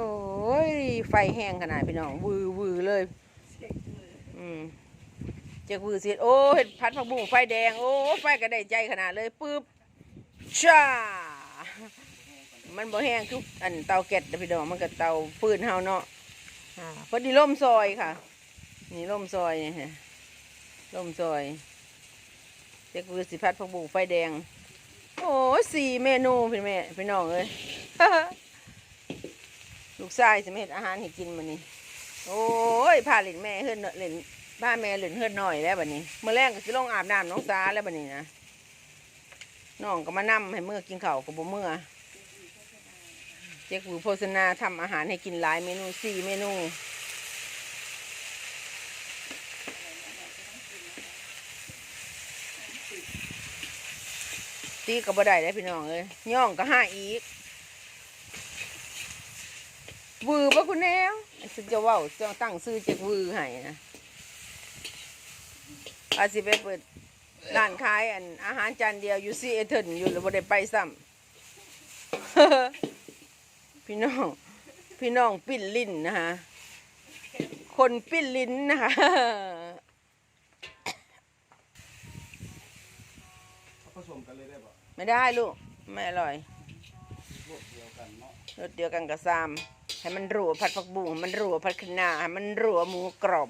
โอ้ย ไฟแห้งขนาดพี่น้อง วือวือเลย อืมเจากวือเสียโอ้เห็ดพัดผักบุ้งไฟแดง โอ้ไฟก็ได้ใจขนาดเลยปึ๊บชามันบ่แห้งคืออันเตาแก๊สเด้อพี่น้องมันก็เตาฟืนเฮาเนาะอ่าพอดีล่มซอยค่ะ นี่ล่มซอยนี่ฮะล่มซอยเจากวือสิพัดผักบุ้งไฟแดง โอ้ยสี่เมนูพี่แม่พี่น้องเอ้ย ลูกชายสิมเฮ็ดอาหารให้กินมื้อนี้โอ้ยพาเล่นแม่เฮือนเนาะเล่นพาแม่เล่นเฮือนหน่อยแล้วบัดนี้มื้อแรงก็สิลงอาบน้ำน้องสาแล้วบัดนี้นะน้องก็มานํให้เมื้อกินข้าวก็บ่มื้อเจ๊กูโฆษณาทำอาหารให้กินหลายเมนูสี่เมนูตีก็บ่ได้แล้วพี่น้องเอ้ยย่องก็ห้าอีก วือบ่คุณแนวฉันจะว่าจะตั้งซื้อจากวือให้นะอาสิไปเปิดร้านขายอันอาหารจานเดียวอยู่ซีเอเทิร์นอยู่แล้วบ่ได้ไปซ้ำพี่น้อง พี่น้องปิ้นลิ้นนะคะคนปิ้นลิ้นนะคะผสมกันเลยได้ปะไม่ได้ลูก ไม่อร่อยพวกเดียวกันเนาะรสเดียวกันกับซาม ให้มันรัวผัดผักบุ้งให้มันรัวผัดคะน้าให้มันรัวหมูกรอบ